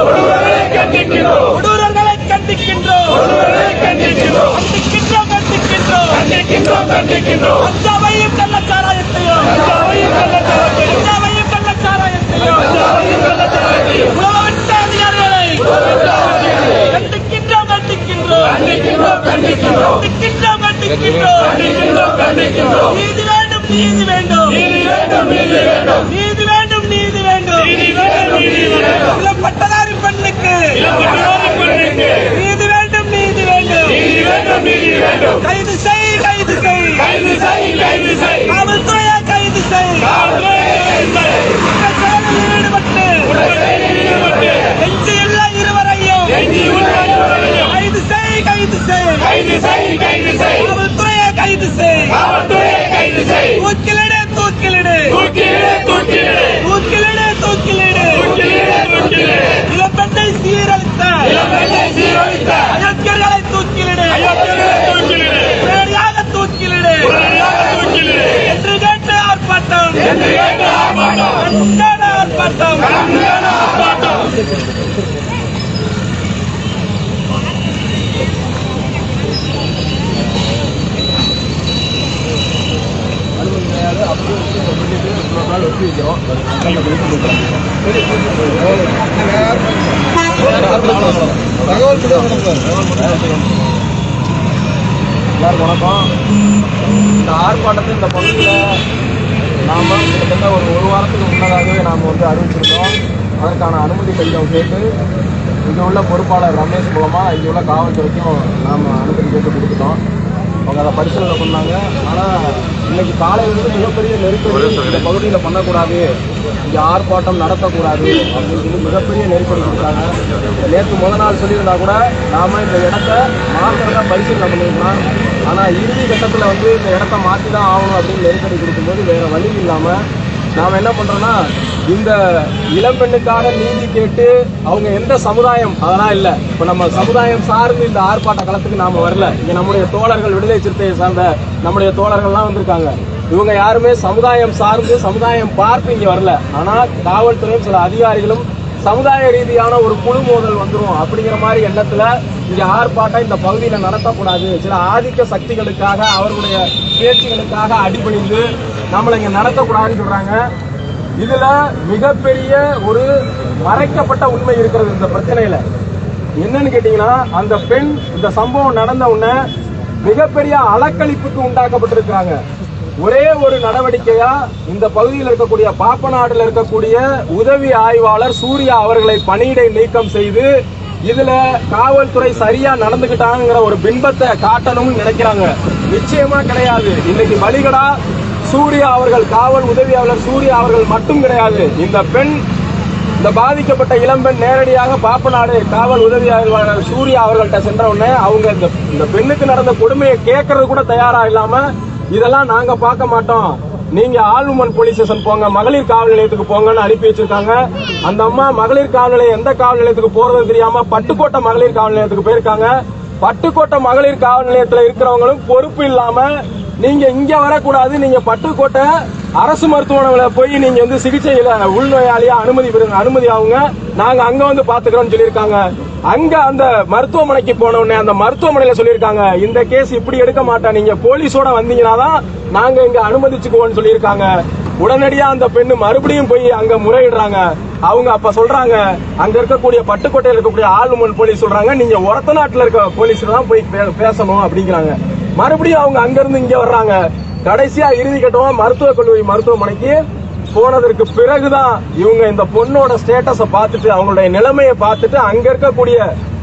கண்டிக்கின்றோம். கண்டிக்கின்றோம் கண்டிக்கின்றோம் கண்டிக்கின்றோம் கண்டிக்கின்றோம் கஞ்சாவையும் கள்ளச்சாராயத்தையும் கஞ்சாவையும் கள்ளச்சாராயத்தையும் உழவட்ட அதிகாரிகளை கண்டிக்கின்றோம் கண்டிக்கின்றோம் கண்டிக்கின்றோம் கண்டிக்கின்றோம் கண்டிக்கின்றோம் நீதி வேண்டும் நீதி வேண்டும் நீதி வேண்டும் நீதி வேண்டும் நீதி வேண்டும். நீதி வேண்டும் நீதி வேண்டும் கைது செய் கைது செய். கைது செய் கைது செய் காவல்துறையா கைது செய். செயலில் ஈடுபட்டு. எஞ்சி இல்ல இருவரையும். கைது செய் கைது செய். கைது செய். கைது செய். காவல்துறையா இளம்பெண்ணை சீரழித்த இளம்பெண்ணை சீரழித்த அயோக்கியர்களை தூக்கிலிடு. அயோக்கியர்களை தூக்கிலிடு. உடனடியாக தூக்கிலிடு. உடனடியாக தூக்கிலிடு. என்று கேட்டு ஆர்ப்பாட்டம். என்று கேட்டு ஆர்ப்பாட்டம். கண்டன ஆர்ப்பாட்டம். கண்டன ஆர்ப்பாட்டம். எல்லாருக்கும் வணக்கம் இந்த ஆர்ப்பாட்டத்தை இந்த பகுதியில் நாம் கிட்டத்தட்ட ஒரு ஒரு வாரத்துக்கு முன்னதாகவே நாம் வந்து அறிவிச்சிருக்கோம் அதற்கான அனுமதி கடிதம் கேட்டு இங்கே உள்ள பொறுப்பாளர் ரமேஷ் மூலமாக இங்கே உள்ள காவல்துறைக்கும் நாம் அனுமதி கேட்டு கொடுத்துட்டோம் அவங்க அதை பரிசீலனை பண்ணாங்க ஆனால் இன்னைக்கு காலையிலிருந்து மிகப்பெரிய நெருக்கடி இந்த பகுதியில் பண்ணக்கூடாது இங்கே ஆர்ப்பாட்டம் நடத்தக்கூடாது அப்படின்னு சொல்லி மிகப்பெரிய நெருக்கடி கொடுத்தாங்க. நேற்று முத நாள் சொல்லியிருந்தா கூட நாம இந்த இடத்த மாத்திரதா பரிசீலனை பண்ணிருக்கலாம் ஆனால் இறுதி கட்டத்தில் வந்து இந்த இடத்த மாற்றி தான் ஆகணும் அப்படின்னு நெருக்கடி கொடுக்கும்போது வேற வழி இல்லாமல் நாம் என்ன பண்ணுறோன்னா இந்த இளம்பெண்ணுக்காக நீதி கேட்டு அவங்க எந்த சமுதாயம் அதெல்லாம் இல்லை. இப்போ நம்ம சமுதாயம் சார்ந்து இந்த ஆர்ப்பாட்ட களத்துக்கு நாம் வரல. இங்கே நம்முடைய தோழர்கள் விடுதலை சிறுத்தையை சார்ந்த நம்முடைய தோழர்கள்லாம் வந்திருக்காங்க. இவங்க யாருமே சமுதாயம் சார்ந்து சமுதாயம் பார்த்து இங்கே வரல. ஆனால் காவல்துறையும் சில அதிகாரிகளும் சமுதாய ரீதியான ஒரு குழு மோதல் வந்துடும் அப்படிங்கிற மாதிரி எண்ணத்துல இங்க ஆர்ப்பாட்டம் இந்த பகுதியில நடத்தக்கூடாது. சில ஆதிக்க சக்திகளுக்காக அவர்களுடைய பேச்சுகளுக்காக அடிபணிந்து நம்மளை இங்க நடத்தக்கூடாதுன்னு சொல்றாங்க. இதுல மிகப்பெரிய ஒரு மறைக்கப்பட்ட உண்மை இருக்கிறது இந்த பிரச்சனையில. என்னன்னு கேட்டீங்கன்னா அந்த பெண் இந்த சம்பவம் நடந்த உடனே மிகப்பெரிய அலக்களிப்புக்கு உண்டாக்கப்பட்டிருக்கிறாங்க. ஒரே ஒரு நடவடிக்கையா இந்த பகுதியில் இருக்கக்கூடிய பாப்பநாடுல இருக்கக்கூடிய உதவி ஆய்வாளர் சூர்யா அவர்களை பணியிடை நீக்கம் செய்து இதுல காவல்துறை சரியா நடந்துகிட்டாங்கிற ஒரு பின்பத்தை காட்டணும்னு நினைக்கிறாங்க. நிச்சயமா கிடையாது. இன்னைக்கு பலிகடா சூர்யா அவர்கள் காவல் உதவியாளர் சூர்யா அவர்கள் மட்டும் கிடையாது. இந்த பெண் இந்த பாதிக்கப்பட்ட இளம்பெண் நேரடியாக பாப்பநாடு காவல் உதவி ஆய்வாளர் சூர்யா அவர்கள்ட்ட சென்ற உடனே அவங்க இந்த பெண்ணுக்கு நடந்த கொடுமையை கேட்கறது கூட தயாரா இல்லாம இதெல்லாம் நாங்க பார்க்க மாட்டோம். நீங்க ஆளுமன் போலீஸ் ஸ்டேஷன் போங்க மகளிர் காவல் நிலையத்துக்கு போங்கன்னு அனுப்பி வச்சிருக்காங்க. அந்த அம்மா மகளிர் காவல் நிலையம் எந்த காவல் நிலையத்துக்கு போறது தெரியாம பட்டுக்கோட்டை மகளிர் காவல் நிலையத்துக்கு போயிருக்காங்க. பட்டுக்கோட்டை மகளிர் காவல் நிலையத்துல இருக்கிறவங்களும் பொறுப்பு இல்லாம நீங்க இங்க வரக்கூடாது நீங்க பட்டுக்கோட்டை அரசு மருத்துவமனையில போய் நீங்க வந்து சிகிச்சையில உள்நோயாளியா அனுமதி பெறுங்க அனுமதி ஆகுங்க. நாங்க அங்க வந்து பாத்துக்கிறோம்னு சொல்லியிருக்காங்க. அங்க அந்த மருத்துவமனைக்கு போன உடனே அந்த மருத்துவமனையில சொல்லியிருக்காங்க இந்த கேஸ் இப்படி எடுக்க மாட்டேன். நீங்க போலீஸோட வந்தீங்கன்னா தான் நாங்க இங்க அனுமதிச்சுக்குவோம்னு சொல்லியிருக்காங்க. உடனடியா அந்த பெண்ணு மறுபடியும் போய் அங்க முறையிடுறாங்க. அவங்க அப்ப சொல்றாங்க அங்க இருக்கக்கூடிய பட்டுக்கோட்டையில் இருக்கக்கூடிய ஆளுமன் போலீஸ் சொல்றாங்க. நீங்க ஒரத்த நாட்டுல இருக்க போலீஸ் தான் போய் பே- பேசணும். அப்படிங்கிறாங்க. மறுபடியும் அவங்க அங்க இருந்து இங்க வர்றாங்க. கடைசியா இறுதி கட்டமா மருத்துவக் கல்லூரி மருத்துவமனைக்கு போனதற்கு பிறகுதான் இவங்க இந்த பொண்ணோட ஸ்டேட்டஸ பார்த்துட்டு அவங்களுடைய நிலைமையை பார்த்துட்டு அங்க இருக்கக்கூடிய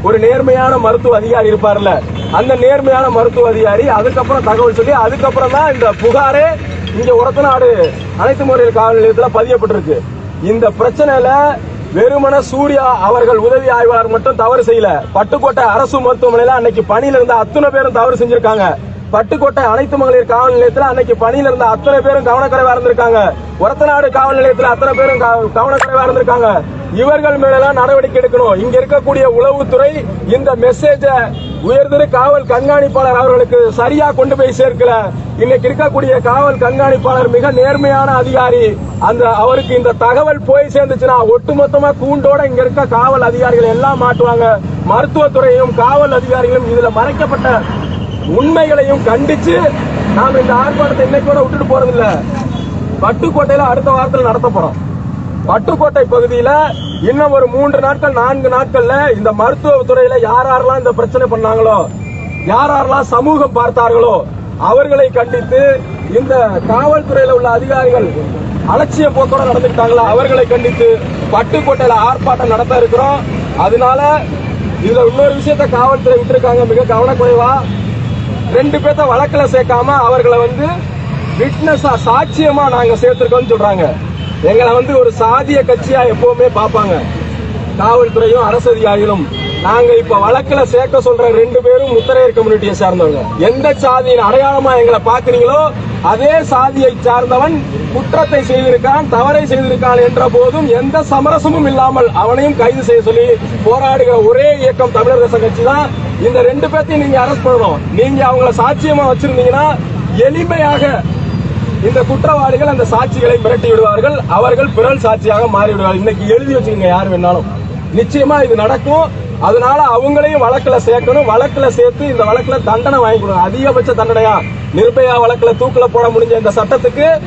ஒரு நேர்மையான மருத்துவ அதிகாரி இருப்பார்ல அந்த நேர்மையான மருத்துவ அதிகாரி அதுக்கப்புறம் தகவல் சொல்லி அதுக்கப்புறம் தான் இந்த புகாரே இங்க உரத்தநாடு அனைத்து முறையில் காவல் நிலையத்தில் பதியப்பட்டிருக்கு. இந்த பிரச்சனையில வெறுமன சூர்யா அவர்கள் உதவி ஆய்வாளர் மட்டும் தவறு செய்யல. பட்டுக்கோட்டை அரசு மருத்துவமனையில அன்னைக்கு பணியில இருந்த அத்தனை பேரும் தவறு செஞ்சிருக்காங்க. பட்டுக்கோட்டை அனைத்து மகளிர் காவல் நிலையத்தில் அன்னைக்கு பணியில இருந்த அத்தனை பேரும் கவனக்குறைவா இருந்திருக்காங்க. ஒரத்தநாடு காவல் நிலையத்தில் அத்தனை பேரும் கவனக்குறைவா இருந்திருக்காங்க. இவர்கள் மேலாம் நடவடிக்கை எடுக்கணும். இங்க இருக்கக்கூடிய உளவுத்துறை இந்த மெசேஜ உயர்திரு காவல் கண்காணிப்பாளர் அவர்களுக்கு சரியா கொண்டு போய் சேர்க்கல. இன்னைக்கு இருக்கக்கூடிய காவல் கண்காணிப்பாளர் மிக நேர்மையான அதிகாரி. அந்த அவருக்கு இந்த தகவல் போய் சேர்ந்துச்சுன்னா ஒட்டுமொத்தமா கூண்டோட இங்க இருக்க காவல் அதிகாரிகள் எல்லாம் மாட்டுவாங்க. மருத்துவத்துறையும் காவல் அதிகாரிகளும் இதுல மறைக்கப்பட்ட உண்மைகளையும் கண்டிச்சு நாம இந்த ஆர்ப்பாட்டத்தை இன்னைக்கு கூட விட்டுட்டு போறதில்ல. பட்டுக்கோட்டையில அடுத்த வாரத்தில் நடத்த போறோம். பட்டுக்கோட்டை பகுதியில இன்னும் ஒரு மூன்று நாட்கள் நான்கு நாட்கள்ல இந்த மருத்துவத்துறையில யார் யாரெல்லாம் இந்த பிரச்சனை பண்ணாங்களோ யார் யாரெல்லாம் சமூகம் பார்த்தார்களோ அவர்களை கண்டித்து இந்த காவல்துறையில உள்ள அதிகாரிகள் அலட்சிய போக்கோட நடந்துட்டாங்களா அவர்களை கண்டித்து பட்டுக்கோட்டையில ஆர்ப்பாட்டம் நடத்த இருக்கிறோம். அதனால இதுல இன்னொரு விஷயத்த காவல்துறை விட்டுருக்காங்க மிக கவனக்குறைவா. ரெண்டு பேர்த்த வழக்கில் சேர்க்காம அவர்களை வந்து விட்னஸா சாட்சியமா நாங்க சேர்த்திருக்கோம்னு சொல்றாங்க. எங்களை வந்து ஒரு சாதிய கட்சியா எப்பவுமே பார்ப்பாங்க. காவல்துறையும் அரசு அதிகாரிகளும் நாங்க இப்ப வழக்குல சேர்க்க சொல்ற ரெண்டு பேரும் முத்தரையர் கம்யூனிட்டியை சார்ந்தவங்க. எந்த சாதியின் அடையாளமா எங்களை பாக்குறீங்களோ அதே சாதியை சார்ந்தவன் குற்றத்தை செய்திருக்கான் தவறை செய்திருக்கான் என்ற போதும் எந்த சமரசமும் இல்லாமல் அவனையும் கைது செய்ய சொல்லி போராடுகிற ஒரே இயக்கம் தமிழர் தேச கட்சி தான். இந்த ரெண்டு பேர்த்தையும் நீங்க அரெஸ்ட் பண்ணணும். நீங்க அவங்கள சாட்சியமா வச்சிருந்தீங்கன்னா எளிமையாக இந்த குற்றவாளிகள் அந்த சாட்சிகளை மிரட்டி விடுவார்கள். அவர்கள் பிறல் சாட்சியாக மாறிவிடுவார்கள். இன்னைக்கு எழுதி வச்சுக்கோங்க யார் வேணாலும். நிச்சயமா இது நடக்கும். அதனால அவங்களையும் வழக்குல சேர்க்கணும். வழக்குல சேர்த்து இந்த வழக்குல தண்டனை வாங்கி அதிகபட்ச தண்டனையா? நிர்பயா வழக்குல தூக்குல போட முடிஞ்ச இந்த சட்டத்துக்கு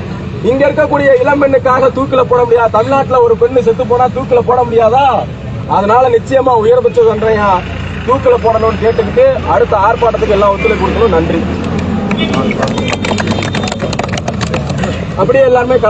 இங்க இருக்கக்கூடிய இளம்பெண்ணுக்காக தூக்கில போட முடியாது தமிழ்நாட்டுல ஒரு பெண்ணு செத்து போனா தூக்கில போட முடியாதா? அதனால நிச்சயமா உயர்பட்ச தண்டனையா தூக்கில போடணும்னு கேட்டுக்கிட்டு அடுத்த ஆர்ப்பாட்டத்துக்கு எல்லாம் ஒத்துழைப்பு கொடுக்கணும். நன்றி. அப்படியே எல்லாருமே கலந்து